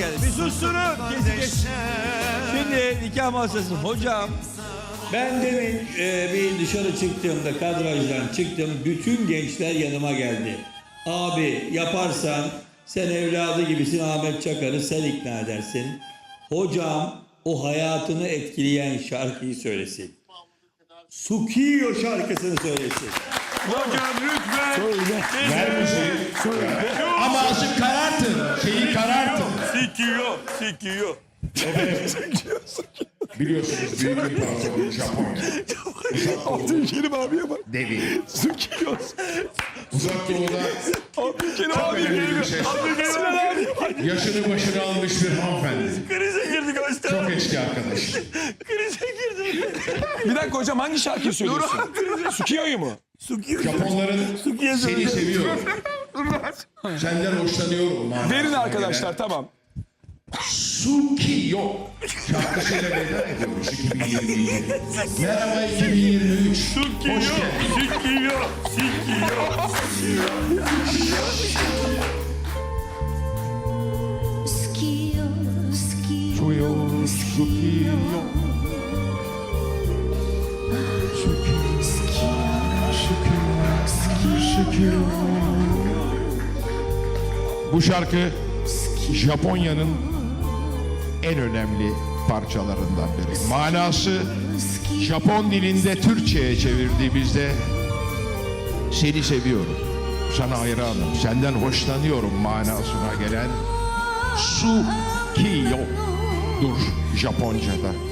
geldin. Bir. Kesin kesin. Şimdi nikah masası. Hocam ben demin e, bir dışarı çıktığımda kadrajdan çıktım. Bütün gençler yanıma geldi. Abi yaparsan sen evladı gibisin Ahmet Çakar'ı sen ikna edersin. Hocam o hayatını etkileyen şarkıyı söylesin. Sukiyo şarkısını söylesin. Hocam lütfen. Ver müziği. Ama azıcık karartın. Şeyi karartın. Sikiyor, sikiyor. Biliyorsunuz büyük bir parçalı Japonya. Abdülkerim abiye bak. devi. Sıkıyor. Uzak Doğu'da Abdülkerim bir şey. Sinan abi. Yaşını başına almış bir hanımefendi. Krize girdik hocam. Çok eski arkadaş. Krize girdik. Bir dakika hocam hangi şarkıyı söylüyorsun? Sukiyo'yu mu? Sukiyor. Japonların seni seviyor. Senden hoşlanıyorum. manasına Verin arkadaşlar tamam. Sukiyo şarkısıyla veda ediyoruz 2022. Merhaba 2023. Hoş Sikiyor, geldin. sikiyor, sikiyor. Sukiyo, sukiyo, Sukiyo. Bu şarkı Japonya'nın en önemli parçalarından biri. Manası Japon dilinde Türkçe'ye çevirdiğimizde seni seviyorum, sana hayranım, senden hoşlanıyorum manasına gelen Sukiyo'dur Japonca'da.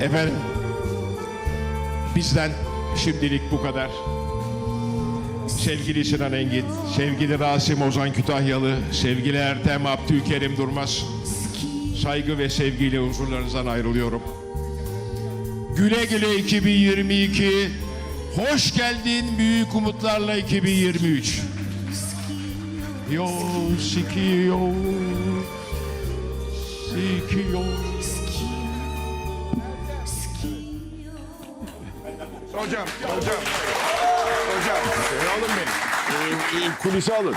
Efendim, bizden şimdilik bu kadar. Sevgili Sinan Engin, sevgili Rasim Ozan Kütahyalı, sevgili Ertem Abdülkerim Durmaz, saygı ve sevgiyle huzurlarınızdan ayrılıyorum. Güle güle 2022, hoş geldin büyük umutlarla 2023. Yo sikiyo, sikiyo. Hocam, hocam. Hocam, alın beni. Kulise alın.